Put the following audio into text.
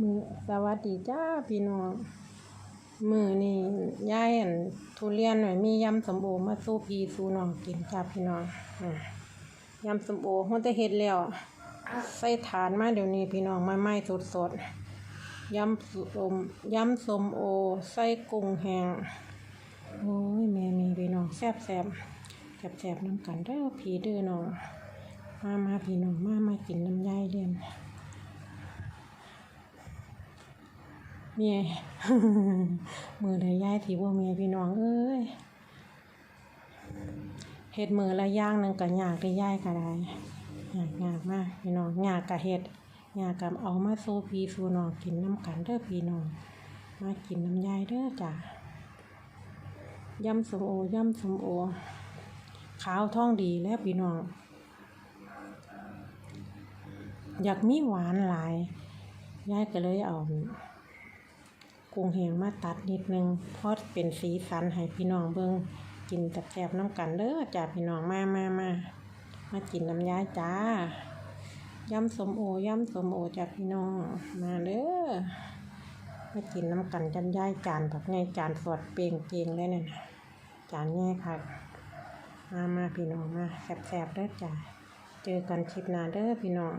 มือสวัสดีจ้าพี่น้องมือนี่ยายอันทุเรียนหน่อยมียำสมโอมาสู้พี่สู้น้องกินจ้าพี่น้องยำสมโอเฮาแต่เฮ็ดแล้วใส่ฐานมาเดี๋ยวนี้พี่น้องมาใหม่สดๆยำสมยำสมโอใส่กุ้งแห้งโอ้ยแม่มีพี่น้องแซ่บๆแซ่บน้ำกันเด้อพี่เด้อน้องมามาพี่น้องมามากินน้ำยายเรียน เมียมือใดย้ายที่ว่าเมียพี่น้องเอ้ยเฮ็ดมือละย่างนึงก็ยากได้ย้ายก็ได้ยากยากมากพี่น้องยากก็เฮ็ดยากก็เอามาสู่พี่สู่น้องกินน้ำกันเด้อพี่น้องมากินน้ำยายเด้อจ้ะย่ำสมโอย่ำสมโอ ขาวท้องดีแล้วพี่น้อง อยากมีหวานหลายยายก็เลยเอา กุ้งแห้งมาตัดนิดนึงเพราะเป็นสีสันให้พี่น้องเบิ่งกินแซ่บๆน้ำกันเด้อจ้าพี่น้องมามามามากินน้ำยายจ้าย่ำสมโอย่ำสมโอจ้าพี่น้องมาเด้อมากินน้ำกันจันยายจานแบบไงจานสดเปรียงเกงเลยเนี่ยจานแง่ค่ะมามาพี่น้องมาแซ่บๆเด้อจ้าเจอกันคลิปหน้าเด้อพี่น้อง